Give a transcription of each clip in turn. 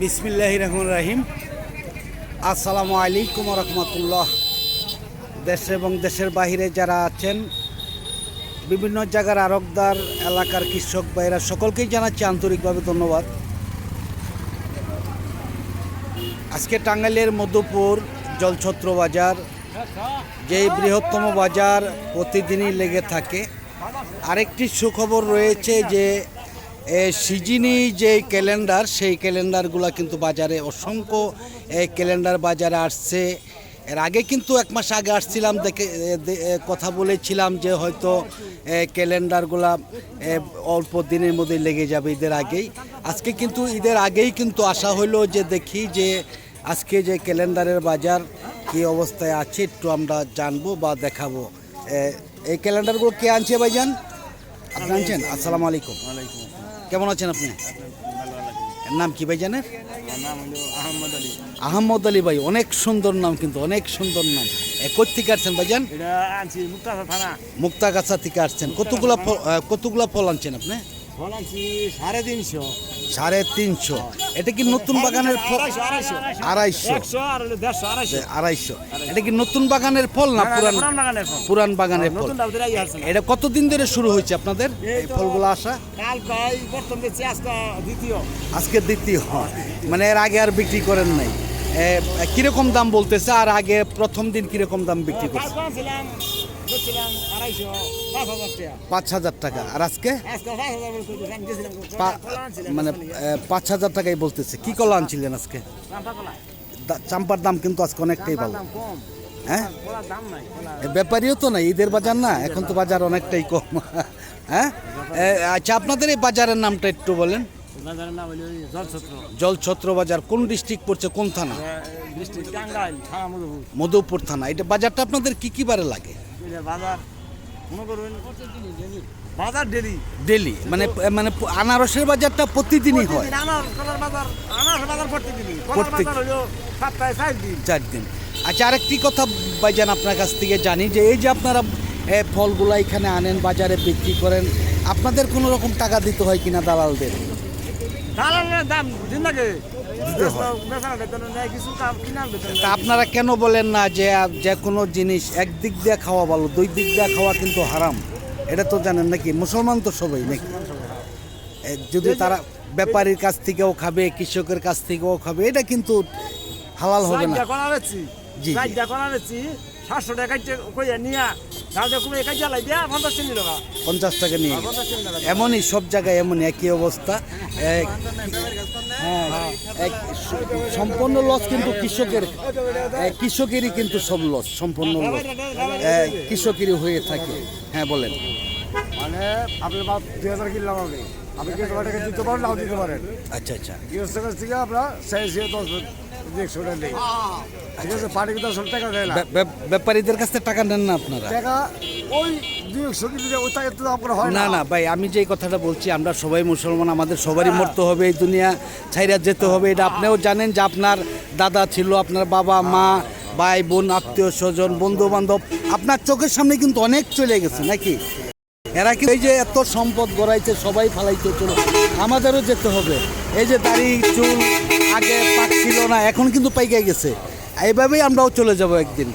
বিসমিল্লাহ রহমান রাহিম। আসসালামু আলাইকুম রহমতুল্লাহ। দেশ এবং দেশের বাহিরে যারা আছেন, বিভিন্ন জায়গার আরকদার এলাকার কৃষক ভাইরা, সকলকেই জানাচ্ছি আন্তরিকভাবে ধন্যবাদ। আজকে টাঙ্গাইলের মধুপুর জলছত্র বাজার যেই বৃহত্তম বাজার প্রতিদিনই লেগে থাকে। আরেকটি সুখবর রয়েছে যে সিজিনি যে ক্যালেন্ডার সেই ক্যালেন্ডারগুলো কিন্তু বাজারে অসংখ্য। ক্যালেন্ডার বাজারে আসছে। এর আগে কিন্তু এক মাস আগে আসছিলাম দেখে কথা বলেছিলাম যে হয়তো ক্যালেন্ডারগুলা অল্প দিনের মধ্যে লেগে যাবে ঈদের আগেই। আজকে কিন্তু ঈদের আগেই কিন্তু আসা হলো যে দেখি যে আজকে যে ক্যালেন্ডারের বাজার কী অবস্থায় আছে একটু আমরা জানব বা দেখাবো। এই ক্যালেন্ডারগুলো কে আনছে ভাইজান? আপনি আনছেন? আসসালামু আলাইকুম। আলাইকুম কেমন আছেন আপনি? এর নাম কি ভাই জানেন? আহমদ আলী। ভাই অনেক সুন্দর নাম কিন্তু অনেক সুন্দর নাম। এ, কোথেকে আসছেন ভাইজান মুক্তাগাছা থেকে আসছেন। কতগুলা কতগুলা ফল আনছেন আপনি? ফল আনছি সাড়ে তিনশো। সাড়ে তিনশো। এটা কি নতুন বাগানের ফল? আড়াইশো। আড়াইশো। এটা কি নতুন বাগানের ফল না পুরান পুরান বাগানের ফল। এটা কতদিন ধরে শুরু হয়েছে আপনাদের এই ফলগুলো আসা? আজকে দ্বিতীয়। মানে এর আগে আর বিক্রি করেন নাই। কীরকম দাম বলতেছে? আর আগে প্রথম দিন কীরকম দাম বিক্রি করছে? পাঁচ হাজার টাকা। আর আজকে? মানে পাঁচ হাজার টাকাই বলতেছে। কি কলা আনছিলেন আজকে? চাম্পার দাম কিন্তু আজকে অনেকটাই ভালো। হ্যাঁ? ব্যাপারীও তো না ঈদের বাজার না এখন তো বাজার অনেকটাই কম। হ্যাঁ? আচ্ছা আপনাদের এই বাজারের নামটা একটু বলেন। জলছত্র। বাজার কোন ডিস্ট্রিক্ট পড়ছে কোন থানা? মধুপুর থানা। এটা বাজারটা আপনাদের কি কি বারে লাগে? বাজার মনে করবেন বাজার ডেলি ডেলি মানে মানে আনারসের বাজারটা প্রতিদিনই হয়। আনার কলার বাজার আনার বাজার প্রতিদিনই। প্রত্যেক- সপ্তাহে চার দিন। চার দিন। আচ্ছা আরেকটি কথা ভাইজান আপনার কাছ থেকে জানি যে এই যে আপনারা এ, ফলগুলা এখানে আনেন বাজারে বিক্রি করেন আপনাদের কোনো রকম টাকা দিতে হয় কিনা দালালদের? দালালের দাম দিন লাগে। দিতে হয়। তা আপনারা কেন বলেন না যে যে কোনো জিনিস একদিক দিয়ে খাওয়া ভালো দুই দিক দিয়ে খাওয়া কিন্তু হারাম? এটা তো জানেন নাকি? মুসলমান তো সবাই নাকি? যদি তারা ব্যাপারীর কাছ থেকেও খাবে কৃষকের কাছ থেকেও খাবে এটা কিন্তু হালাল হবে না। জি, সাতশো টাকা কইয়া নিয়া। কুমিয়ে কাজ জ্বালাই দিয়া পঞ্চাশ টাকা। পঞ্চাশ টাকা নিয়ে। এমনই সব জায়গায় এমনই একই অবস্থা। এক- হ্যাঁ, এক- সম্পূর্ণ লস কিন্তু কৃষকের কৃষকেরই কিন্তু সব লস সম্পূর্ণ লস কৃষকেরই হয়ে থাকে। হ্যাঁ বলেন। মানে আপনি দুই হাজার কিনলাম আমি। আপনি কি টাকা দিতে পারেন নাও দিতে পারেন। আচ্ছা আচ্ছা। গৃহস্থ কাছ থেকে আমরা দশ একশো টাকা ঠিক আছে পানি কিন্তু আসলে টাকা দেয় না। ব্যা- ব্যা- ব্যাপারীদের কাছ থেকে টাকা নেন না আপনারা। টাকা ওই হয় না। না না ভাই আমি যে কথাটা বলছি আমরা সবাই মুসলমান আমাদের সবারই মরতে হবে এই দুনিয়া ছাইরা যেতে হবে এটা আপনিও জানেন যে আপনার দাদা ছিল আপনার বাবা মা ভাই বোন আত্মীয় স্বজন বন্ধু বান্ধব আপনার চোখের সামনে কিন্তু অনেক চলে গেছে নাকি? এরা কি এই যে এত সম্পদ গড়াইছে সবাই ফালাইতে চলো আমাদেরও যেতে হবে। এই যে দাড়ি চুল আগে পাক ছিল না এখন কিন্তু পাইকে গেছে। এইভাবেই আমরাও চলে যাব একদিন।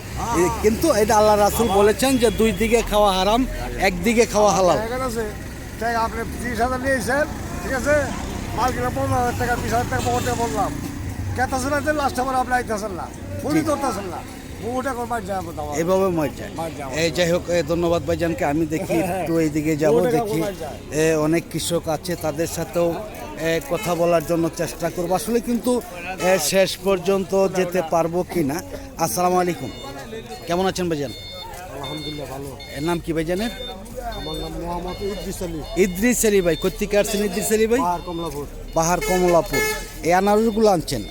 কিন্তু এটা আল্লাহ রাসুল বলেছেন যে দুই দিকে খাওয়া হারাম একদিকে খাওয়া হালাল। টাকা আপনি তিরিশ হাজার নিয়েছেন ঠিক আছে? মাল পনেরো হাজার টাকা বিশ হাজার টাকা পকেটে বললাম। কেতাছেন আছে লাস্ট আমার আপনি আইতেছেন না? ফোনই ধরতেছেন না। এভাবে মর যায়। এই যাই হোক ধন্যবাদ ভাইজানকে। আমি দেখি একটু এইদিকে যাব দেখি। এ, অনেক কৃষক আছে তাদের সাথেও কথা বলার জন্য চেষ্টা করব। আসলে কিন্তু শেষ পর্যন্ত যেতে পারব কি না আসসালামু আলাইকুম। কেমন আছেন ভাইজান? আলহামদুলিল্লাহ ভালো। এর নাম কি ভাইজানের? আমার নাম মোহাম্মদ ইদ্রিস আলী। ইদ্রিস আলী ভাই কোথেকে আসছেন ইদ্রিস আলী ভাই? পাহাড় কমলাপুর। পাহাড় কমলাপুর। এই আনারসগুলো আনছেন।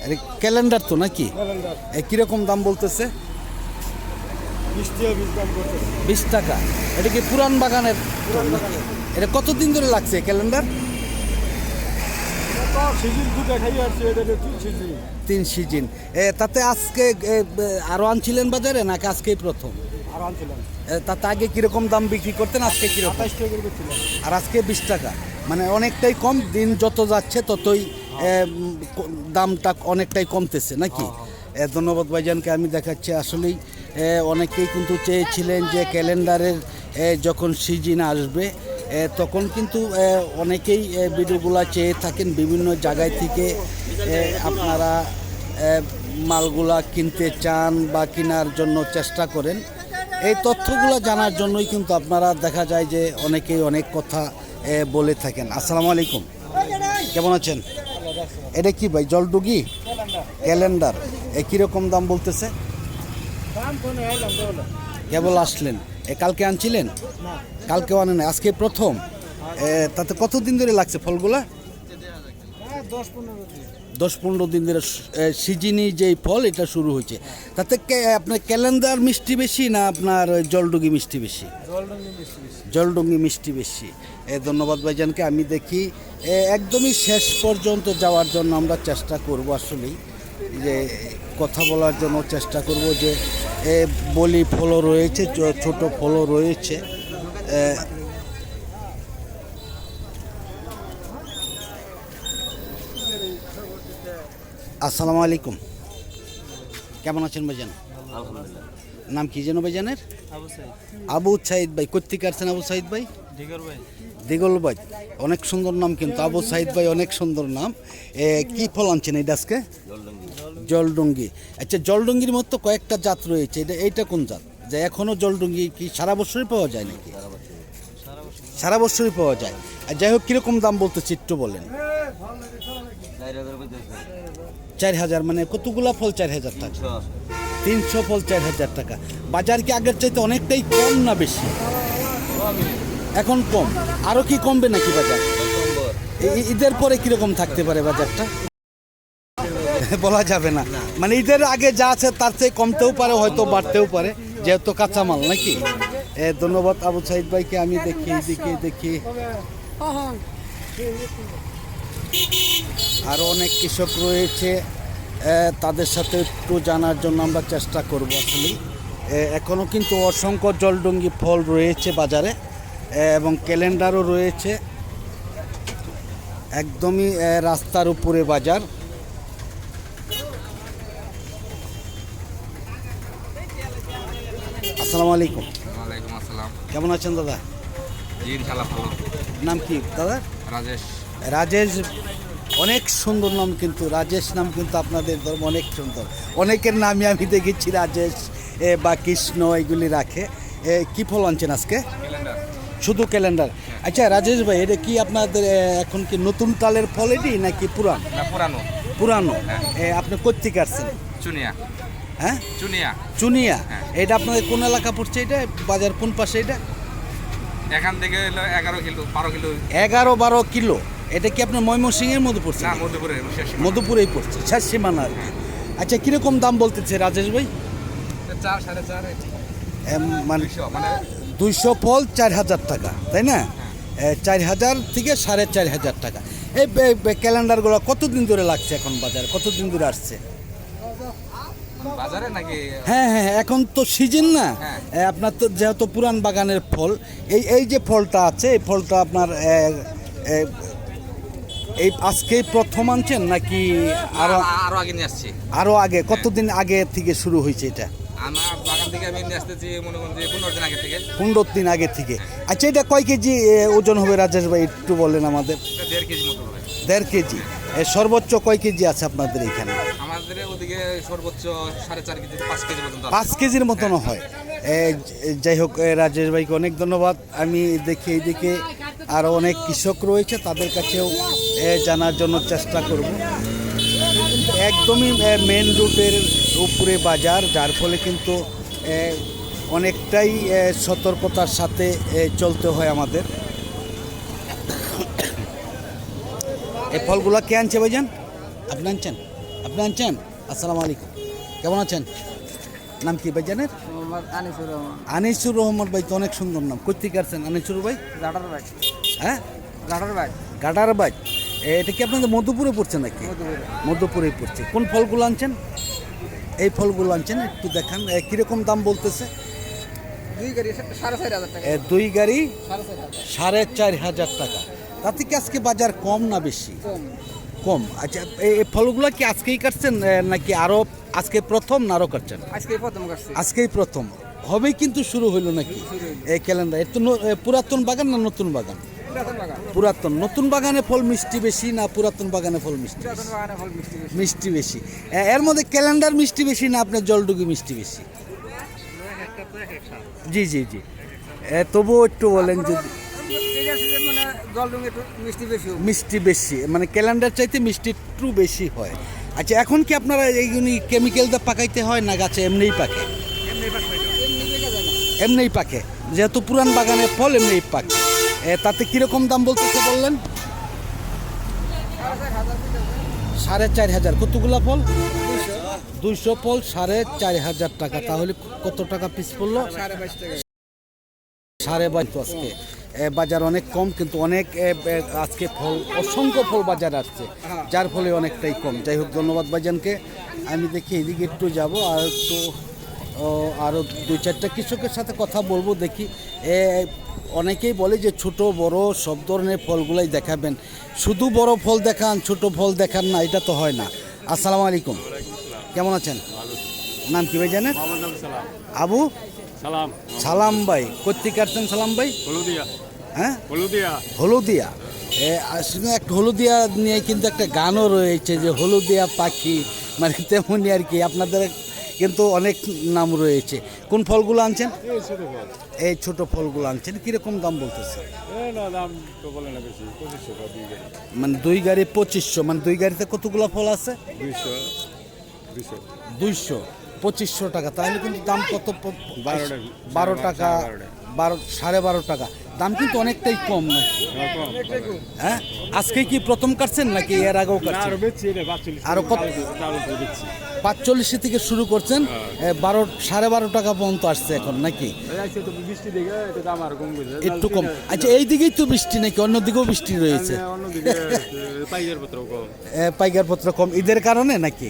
ক্যালেন্ডার তো নাকি? কীরকম দাম বলতেছে? বিশ টাকা। এটা কি পুরান বাগানের? এটা কতদিন ধরে লাগছে ক্যালেন্ডার তো সিজন দুটা খাই আসছে এটা হলো তিন সিজন। তাতে আজকে এ, এ, আরও আনছিলেন বাজারে নাকি আজকেই প্রথম? আর আনছিলাম। তাতে আগে কীরকম দাম বিক্রি করতেন আজকে কীরকম? আর আজকে বিশ টাকা। মানে অনেকটাই কম দিন যত যাচ্ছে ততই ক- দামটা অনেকটাই কমতেছে নাকি? ধন্যবাদ ভাইজানকে আমি দেখাচ্ছি। আসলেই অনেকেই কিন্তু চেয়েছিলেন যে ক্যালেন্ডারের যখন সিজন আসবে তখন কিন্তু অনেকেই ভিডিওগুলা চেয়ে থাকেন বিভিন্ন জায়গায় থেকে। আপনারা মালগুলা কিনতে চান বা কেনার জন্য চেষ্টা করেন। এই তথ্যগুলো জানার জন্যই কিন্তু আপনারা দেখা যায় যে অনেকেই অনেক কথা বলে থাকেন। আসসালামু আলাইকুম। কেমন আছেন? এটা কি ভাই জলডুগি? ক্যালেন্ডার। এ কীরকম দাম বলতেছে? কেবল আসলেন। এ কালকে আনছিলেন? কালকেও আনেন নাই, আজকে প্রথম। তাতে কতদিন ধরে লাগছে ফলগুলা? দশ পনেরো দিন ধরে। সিজিনি যেই ফল এটা শুরু হয়েছে। তাতে আপনার ক্যালেন্ডার মিষ্টি বেশি না আপনার ওই জলডুগি মিষ্টি বেশি? জলডুঙ্গি মিষ্টি বেশি। এ ধন্যবাদ ভাইজানকে আমি দেখি একদমই শেষ পর্যন্ত যাওয়ার জন্য আমরা চেষ্টা করব আসলেই। যে কথা বলার জন্য চেষ্টা করব যে বলি ফলও রয়েছে ছোট ফলও রয়েছে। আসসালামু আলাইকুম। কেমন আছেন ভাইজান? নাম কি যেন ভাইজানের? আবু সাইদ। ভাই কোথেকে আসছেন আবু সাইদ ভাই? দিগল ভাই। অনেক সুন্দর নাম কিন্তু। আবু সাইদ ভাই অনেক সুন্দর নাম। কি ফল আনছেন এই আজকে জলডুঙ্গি। আচ্ছা জলডুঙ্গির মতো কয়েকটা জাত রয়েছে। এটা এইটা কোন জাত? যে এখনও জলডুঙ্গি কি সারা বছরই পাওয়া যায় নাকি? সারা বছরই পাওয়া যায়। আর যাই হোক কীরকম দাম বলতেছি একটু বলেন। চার হাজার মানে কতগুলা ফল চার হাজার টাকা? তিনশো। ফল চার হাজার টাকা। বাজার কি আগের চাইতে অনেকটাই কম না বেশি? এখন কম। আরও কি কমবে নাকি বাজার? ঈদের পরে কীরকম থাকতে পারে বাজারটা? বলা যাবে না। মানে ঈদের আগে যা আছে তার থেকে কমতেও পারে হয়তো বাড়তেও পারে। যেহেতু কাঁচামাল নাকি? ধন্যবাদ আবু সাইদ ভাইকে, আমি দেখি দেখি দেখি আরও অনেক কৃষক রয়েছে তাদের সাথে একটু জানার জন্য আমরা চেষ্টা করব আসলে। এখনও কিন্তু অসংখ্য জলডুঙ্গি ফল রয়েছে বাজারে এবং ক্যালেন্ডারও রয়েছে। একদমই রাস্তার উপরে বাজার। আসসালামু আলাইকুম। আসসালাম। কেমন আছেন দাদা? জি ইনশাল্লাহ ভালো। নাম কি দাদা? রাজেশ। রাজেশ অনেক সুন্দর নাম কিন্তু রাজেশ নাম কিন্তু আপনাদের ধর্ম অনেক সুন্দর। অনেকের নামই আমি দেখেছি রাজেশ বা কৃষ্ণ এগুলি রাখে। কি ফল আনছেন আজকে? শুধু ক্যালেন্ডার। আচ্ছা রাজেশ ভাই এটা কি আপনাদের এখন কি নতুন তালের ফল এটি নাকি পুরান? পুরানো। পুরানো। আপনি কোথেকে আসছেন? চুনিয়া। হ্যাঁ? চুনিয়া। চুনিয়া। হ্যাঁ। এটা আপনাদের কোন এলাকা পড়ছে এটা? বাজার কোন পাশে এটা? এখান থেকে হলো এগারো কিলো বারো কিলো। এগারো বারো কিলো। এটা কি আপনার ময়মনসিংহের মধ্যে পড়ছে না নাকি? মধুপুরেই পড়ছে শেষ সীমানা আর কি। আচ্ছা কীরকম দাম বলতেছে রাজেশ ভাই? চার সাড়ে চার মানে দুইশো মানে ফল চার হাজার টাকা তাই না? চার হাজার থেকে সাড়ে চার হাজার টাকা। এই ক্যালেন্ডারগুলো কতদিন ধরে লাগছে এখন বাজারে? কতদিন ধরে আসছে? হ্যাঁ হ্যাঁ হ্যাঁ, এখন তো সিজন না। হ্যাঁ। আপনার তো যেহেতু পুরান বাগানের ফল এই এই যে ফলটা আছে এই ফলটা আপনার এই আজকেই প্রথম আনছেন নাকি আরও আরও আরও আগে নিয়ে আসছি। আরও আগে? কতদিন আগে থেকে শুরু হয়েছে এটা? আমার বাগান থেকে আমি নিয়ে আসতেছি মনে করেন যে পনেরো দিন আগে থেকে। পনেরো দিন আগে থেকে। আচ্ছা এটা কয় কেজি ওজন হবে রাজেশ ভাই একটু বলেন আমাদের। দেড় কেজি মতো হবে। দেড় কেজি। সর্বোচ্চ কয় কেজি আছে আপনাদের এখানে? পাঁচ কেজি পর্যন্ত আছে। পাঁচ কেজির মতনও হয়। যাই হোক রাজেশ ভাইকে অনেক ধন্যবাদ। আমি দেখি এইদিকে আরও অনেক কৃষক রয়েছে, তাদের কাছেও জানার জন্য চেষ্টা করব। একদমই মেন রুটের উপরে বাজার, যার ফলে কিন্তু অনেকটাই সতর্কতার সাথে চলতে হয় আমাদের। এই ফলগুলো কে আনছে ভাইজান? আপনি আনছেন? আপনি আনছেন? আসসালামু আলাইকুম। কেমন আছেন? নাম কি ভাইজানের মোহাম্মদ আনিসুর রহমান। আনিসুর রহমান ভাই তো অনেক সুন্দর নাম। কোথেকে আসছেন আনিসুর ভাই? গাডার ব্যাগ হ্যাঁ? গাডার ব্যাগ গাডার বাজ এটা কি আপনাদের মধুপুরে পড়ছে নাকি? মধ্যপুরেই পড়ছে। কোন ফলগুলো আনছেন? এই ফলগুলো আনছেন একটু দেখান। কীরকম দাম বলতেছে? দুই গাড়ি সাড়ে চার হাজার টাকা। তাতে কি আজকে বাজার কম না বেশি? কম। আচ্ছা এই ফলগুলো কি আজকেই কাটছেন নাকি আরও আজকে প্রথম না আরও কাটছেন? আজকে প্রথম কাটছি। আজকেই প্রথম। হবেই কিন্তু শুরু হইল নাকি? এই ক্যালেন্ডার এর তো পুরাতন বাগান না নতুন বাগান? পুরাতন নতুন বাগানে ফল মিষ্টি বেশি না পুরাতন বাগানে ফল মিষ্টি? মিষ্টি বেশি। এর মধ্যে ক্যালেন্ডার মিষ্টি বেশি না আপনার জলডুগি মিষ্টি বেশি? জি জি জি। তবুও একটু বলেন যদি যে মানে একটু মিষ্টি বেশি মিষ্টি বেশি মানে ক্যালেন্ডার চাইতে মিষ্টি একটু বেশি হয়। আচ্ছা এখন কি আপনারা এইগুলি কেমিক্যাল দিয়ে পাকাইতে হয় না গাছে? এমনিই পাকে? এমনিই পাকে। যেহেতু পুরান বাগানের ফল এমনিই পাকে। তাতে কীরকম দাম বলতেছে বললেন? সাড়ে চার হাজার। কতগুলা ফল? দুইশো ফল সাড়ে চার হাজার টাকা। তাহলে কত টাকা পিস পড়ল? সাড়ে বাইশ সাড়ে বাইশ আজকে। বাজার অনেক কম কিন্তু অনেক আজকে ফল অসংখ্য ফল বাজার আসছে যার ফলে অনেকটাই কম। যাই হোক ধন্যবাদ ভাইজানকে। আমি দেখি এদিকে একটু যাব আর একটু ও, আরও দুই চারটা কৃষকের সাথে কথা বলব দেখি। এ অনেকেই বলে যে ছোট বড় সব ধরনের ফলগুলাই দেখাবেন। শুধু বড় ফল দেখান ছোট ফল দেখান না এটা তো হয় না। আসসালামু আলাইকুম। কেমন আছেন? নাম কি ভাই জানেন আবু? সালাম। সালাম ভাই কোথেকে আসছেন সালাম ভাই? হলুদিয়া। হ্যাঁ? হলুদিয়া। হলুদিয়া? এ, আসলে একটা হলুদিয়া নিয়ে কিন্তু একটা গানও রয়েছে যে হলুদিয়া পাখি মানে তেমনই আর কি আপনাদের কিন্তু অনেক নাম রয়েছে। কোন ফলগুলো আনছেন? এই ছোট ফলগুলো আনছেন কীরকম দাম বলতেছে? মানে দুই গাড়ি পঁচিশশো মানে দুই গাড়িতে কতগুলো ফল আছে? দুইশো। দুইশো। পঁচিশশো টাকা তাহলে কিন্তু দাম কত? বারো টাকা। বারো সাড়ে বারো টাকা। দাম কিন্তু অনেকটাই কম। নাকি হ্যাঁ? আজকে কি প্রথম কাটছেন নাকি এর আগেও না আরও কত? পাঁচচল্লিশে থেকে শুরু করছেন বারো সাড়ে বারো টাকা পর্যন্ত আসছে এখন নাকি? একটু কম। আচ্ছা এই দিকেই তো বৃষ্টি নাকি? অন্যদিকেও বৃষ্টি রয়েছে? এ, পাইকার পত্র কম। ঈদের কারণে নাকি?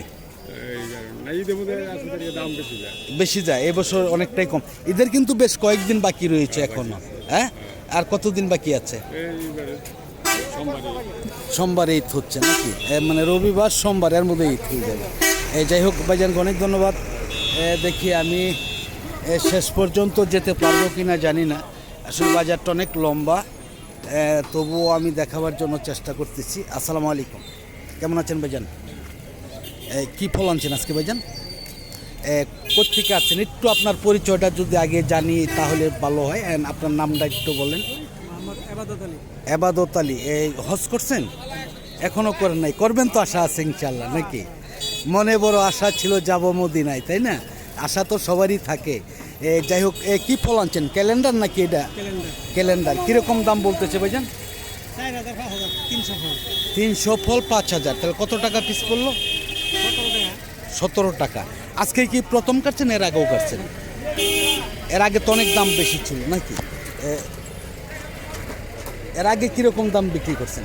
বেশি যায়। এবছর অনেকটাই কম। ঈদের কিন্তু বেশ কয়েকদিন বাকি রয়েছে এখনও হ্যাঁ? আর কতদিন বাকি আছে? সোমবারে ঈদ। হচ্ছে নাকি? মানে রবিবার সোমবার এর মধ্যে ঈদ হয়ে যাবে। যাই হোক ভাইজানকে অনেক ধন্যবাদ। দেখি আমি শেষ পর্যন্ত যেতে পারব কি না জানি না। আসলে বাজারটা অনেক লম্বা। তবুও আমি দেখাবার জন্য চেষ্টা করতেছি। আসসালামু আলাইকুম। কেমন আছেন ভাইজান? কি ফল আনছেন আজকে ভাইজান? কোথেকে আছেন একটু আপনার পরিচয়টা যদি আগে জানি তাহলে ভালো হয়। And আপনার নামটা একটু বলেন। এবাদত আলী। এই হজ করছেন? এখনও করেন নাই। করবেন তো আশা আছে ইনশাল্লাহ নাকি? মনে বড় আশা ছিল যাব মদিনায় তাই না? আশা তো সবারই থাকে। যাই হোক এ, কি ফল আনছেন? ক্যালেন্ডার নাকি এটা? ক্যালেন্ডার। কীরকম দাম বলতেছে ভাইজান? তিনশো ফল পাঁচ হাজার। তাহলে কত টাকা পিস পড়ল? সতেরো টাকা। আজকে কি প্রথম কাটছেন এর আগেও কাটছেন? এর আগে তো অনেক দাম বেশি ছিল নাকি? এর আগে কীরকম দাম বিক্রি করছেন?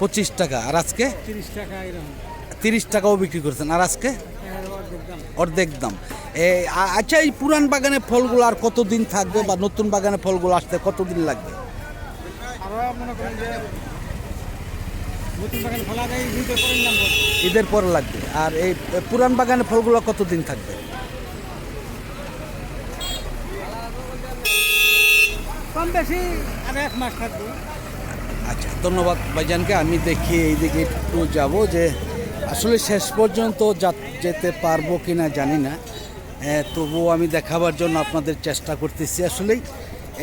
পঁচিশ টাকা। আর আজকে? তিরিশ টাকাও বিক্রি করছেন আর আজকে? অর্ধেক দাম। আচ্ছা এই পুরান বাগানে ফলগুলো আর কতদিন থাকবে বা নতুন বাগানে ফলগুলো আসতে কতদিন লাগবে আরও মনে করেন যে নতুন বাগান খোলা যায় দুইটা পরে নাম ঈদের পরে লাগবে। আর এই পুরান বাগানে ফলগুলো কতদিন থাকবে? কম বেশি আর এক মাস থাকবে। আচ্ছা ধন্যবাদ ভাইজানকে। আমি দেখি এইদিকে একটু যাব যে আসলে শেষ পর্যন্ত যেতে পারব কি না জানি না। তবুও আমি দেখাবার জন্য আপনাদের চেষ্টা করতেছি। আসলেই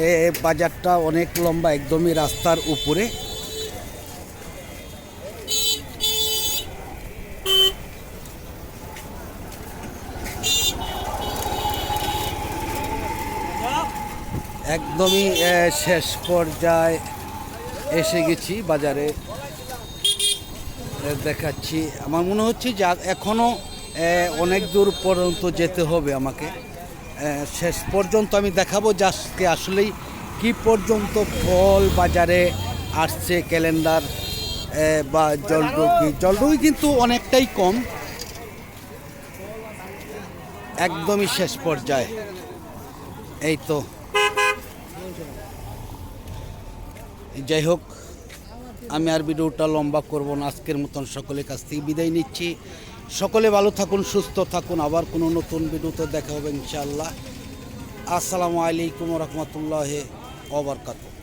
এ বাজারটা অনেক লম্বা একদমই রাস্তার উপরে। একদমই শেষ পর্যায়ে এসে গেছি বাজারে। দেখাচ্ছি। আমার মনে হচ্ছে যে এখনও অনেক দূর পর্যন্ত যেতে হবে আমাকে। শেষ পর্যন্ত আমি দেখাবো যে আজকে আসলেই কি পর্যন্ত ফল বাজারে আসছে ক্যালেন্ডার বা জলডুকি জলডুকি কিন্তু অনেকটাই কম। একদমই শেষ পর্যায়ে। এই তো। যাই হোক, আমি আর ভিডিওটা লম্বা করব না, আজকের মতন সকলের কাছ থেকে বিদায় নিচ্ছি। সকলে ভালো থাকুন, সুস্থ থাকুন, আবার কোনো নতুন ভিডিওতে দেখা হবে ইনশাআল্লাহ। আসসালামু আলাইকুম রহমতুল্লাহ ওবরকাতুহ